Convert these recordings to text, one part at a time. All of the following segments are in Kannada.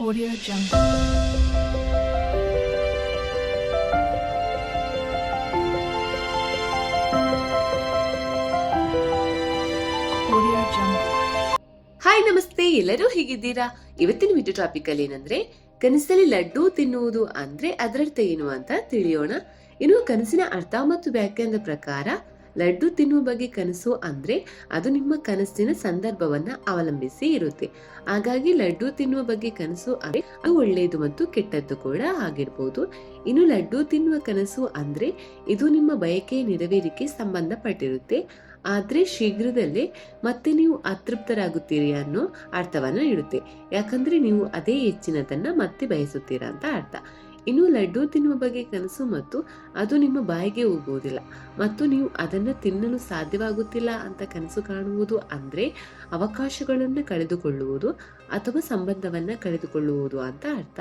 Audio Jungle. ಹಾಯ್ ನಮಸ್ತೆ. ಎಲ್ಲರೂ ಹೇಗಿದ್ದೀರಾ? ಇವತ್ತಿನ ವಿಡಿಯೋ ಟಾಪಿಕ್ ಅಲ್ಲಿ ಏನಂದ್ರೆ, ಕನಸಲ್ಲಿ ಲಡ್ಡು ತಿನ್ನುವುದು ಅಂದ್ರೆ ಅದರರ್ಥ ಏನು ಅಂತ ತಿಳಿಯೋಣ. ಇನ್ನು ಕನಸಿನ ಅರ್ಥ ಮತ್ತು ವ್ಯಾಖ್ಯಾನದ ಪ್ರಕಾರ ಲಡ್ಡು ತಿನ್ನುವ ಬಗ್ಗೆ ಕನಸು ಅಂದ್ರೆ ಅದು ನಿಮ್ಮ ಕನಸಿನ ಸಂದರ್ಭವನ್ನ ಅವಲಂಬಿಸಿ ಇರುತ್ತೆ. ಹಾಗಾಗಿ ಲಡ್ಡು ತಿನ್ನುವ ಬಗ್ಗೆ ಕನಸು ಅಂದರೆ ಅದು ಒಳ್ಳೆಯದು ಮತ್ತು ಕೆಟ್ಟದ್ದು ಕೂಡ ಆಗಿರ್ಬೋದು. ಇನ್ನು ಲಡ್ಡು ತಿನ್ನುವ ಕನಸು ಅಂದ್ರೆ ಇದು ನಿಮ್ಮ ಬಯಕೆ ನೆರವೇರಿಕೆ ಸಂಬಂಧಪಟ್ಟಿರುತ್ತೆ. ಆದ್ರೆ ಶೀಘ್ರದಲ್ಲೇ ಮತ್ತೆ ನೀವು ಅತೃಪ್ತರಾಗುತ್ತೀರಿ ಅನ್ನೋ ಅರ್ಥವನ್ನ ನೀಡುತ್ತೆ ಯಾಕಂದ್ರೆ ನೀವು ಅದೇ ಹೆಚ್ಚಿನದನ್ನ ಮತ್ತೆ ಬಯಸುತ್ತೀರಾ ಅಂತ ಅರ್ಥ. ಇನ್ನು ಲಡ್ಡು ತಿನ್ನುವ ಬಗ್ಗೆ ಕನಸು ಮತ್ತು ಅದು ನಿಮ್ಮ ಬಾಯಿಗೆ ಹೋಗುವುದಿಲ್ಲ. ಮತ್ತು ನೀವು ಅದನ್ನು ತಿನ್ನಲು ಸಾಧ್ಯವಾಗುತ್ತಿಲ್ಲ ಅಂತ ಕನಸು ಕಾಣುವುದು ಅಂದ್ರೆ ಅವಕಾಶಗಳನ್ನು ಕಳೆದುಕೊಳ್ಳುವುದು ಅಥವಾ ಸಂಬಂಧವನ್ನು ಕಳೆದುಕೊಳ್ಳುವುದು ಅಂತ ಅರ್ಥ.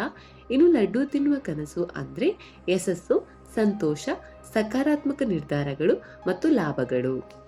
ಇನ್ನು ಲಡ್ಡು ತಿನ್ನುವ ಕನಸು ಅಂದ್ರೆ ಯಶಸ್ಸು, ಸಂತೋಷ, ಸಕಾರಾತ್ಮಕ ನಿರ್ಧಾರಗಳು ಮತ್ತು ಲಾಭಗಳು.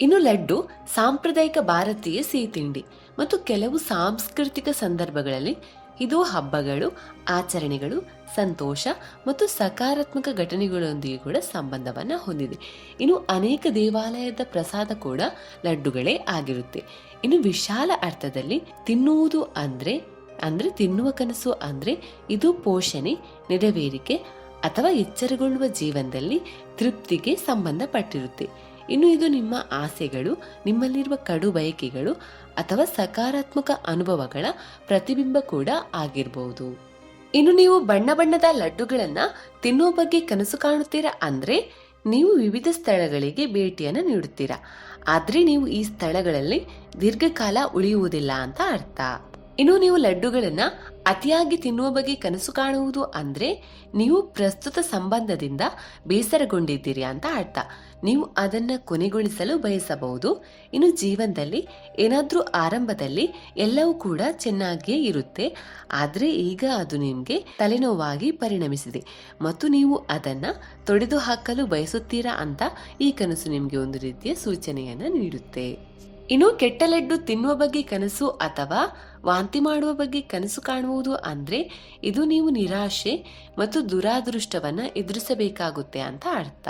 ಇನ್ನು ಲಡ್ಡು ಸಾಂಪ್ರದಾಯಿಕ ಭಾರತೀಯ ಸಿಹಿ ತಿಂಡಿ. ಮತ್ತು ಕೆಲವು ಸಾಂಸ್ಕೃತಿಕ ಸಂದರ್ಭಗಳಲ್ಲಿ ಇದು ಹಬ್ಬಗಳು, ಆಚರಣೆಗಳು, ಸಂತೋಷ ಮತ್ತು ಸಕಾರಾತ್ಮಕ ಘಟನೆಗಳೊಂದಿಗೆ ಕೂಡ ಸಂಬಂಧವನ್ನು ಹೊಂದಿದೆ. ಇನ್ನು ಅನೇಕ ದೇವಾಲಯದ ಪ್ರಸಾದ ಕೂಡ ಲಡ್ಡುಗಳೇ ಆಗಿರುತ್ತೆ. ಇನ್ನು ವಿಶಾಲ ಅರ್ಥದಲ್ಲಿ ತಿನ್ನುವುದು ಅಂದ್ರೆ ಅಂದ್ರೆ ತಿನ್ನುವ ಕನಸು ಅಂದ್ರೆ ಇದು ಪೋಷಣೆ, ನೆರವೇರಿಕೆ ಅಥವಾ ಎಚ್ಚರಗೊಳ್ಳುವ ಜೀವನದಲ್ಲಿ ತೃಪ್ತಿಗೆ ಸಂಬಂಧಪಟ್ಟಿರುತ್ತೆ. ಇನ್ನು ಇದು ನಿಮ್ಮ ಆಸೆಗಳು, ನಿಮ್ಮಲ್ಲಿರುವ ಕಡು ಬಯಕೆಗಳು ಅಥವಾ ಸಕಾರಾತ್ಮಕ ಅನುಭವಗಳ ಪ್ರತಿಬಿಂಬ ಕೂಡ ಆಗಿರಬಹುದು ಇನ್ನು ನೀವು ಬಣ್ಣ ಬಣ್ಣದ ಲಡ್ಡುಗಳನ್ನ ತಿನ್ನುವ ಬಗ್ಗೆ ಕನಸು ಕಾಣುತ್ತೀರಾ ಅಂದ್ರೆ, ನೀವು ವಿವಿಧ ಸ್ಥಳಗಳಿಗೆ ಭೇಟಿಯನ್ನು ನೀಡುತ್ತೀರಾ. ಆದ್ರೆ ನೀವು ಈ ಸ್ಥಳಗಳಲ್ಲಿ ದೀರ್ಘಕಾಲ ಉಳಿಯುವುದಿಲ್ಲ ಅಂತ ಅರ್ಥ. ಇನ್ನು ನೀವು ಲಡ್ಡುಗಳನ್ನ ಅತಿಯಾಗಿ ತಿನ್ನುವ ಬಗ್ಗೆ ಕನಸು ಕಾಣುವುದು ಅಂದ್ರೆ ನೀವು ಪ್ರಸ್ತುತ ಸಂಬಂಧದಿಂದ ಬೇಸರಗೊಂಡಿದ್ದೀರಿ ಅಂತ ಅರ್ಥ. ನೀವು ಅದನ್ನ ಕೊನೆಗೊಳಿಸಲು ಬಯಸಬಹುದು. ಇನ್ನು ಜೀವನದಲ್ಲಿ ಏನಾದರೂ ಆರಂಭದಲ್ಲಿ ಎಲ್ಲವೂ ಕೂಡ ಚೆನ್ನಾಗಿಯೇ ಇರುತ್ತೆ. ಆದರೆ ಈಗ ಅದು ನಿಮಗೆ ತಲೆನೋವಾಗಿ ಪರಿಣಮಿಸಿದೆ. ಮತ್ತು ನೀವು ಅದನ್ನ ತೊಡೆದು ಹಾಕಲು ಬಯಸುತ್ತೀರಾ ಅಂತ ಈ ಕನಸು ನಿಮಗೆ ಒಂದು ರೀತಿಯ ಸೂಚನೆಯನ್ನ ನೀಡುತ್ತೆ. ಇನ್ನು ಕೆಟ್ಟಲೆಡ್ಡು ತಿನ್ನುವ ಬಗ್ಗೆ ಕನಸು ಅಥವಾ ವಾಂತಿ ಮಾಡುವ ಬಗ್ಗೆ ಕನಸು ಕಾಣುವುದು ಅಂದ್ರೆ ಇದು ನೀವು ನಿರಾಶೆ ಮತ್ತು ದುರಾದೃಷ್ಟವನ್ನ ಎದುರಿಸಬೇಕಾಗುತ್ತೆ ಅಂತ ಅರ್ಥ.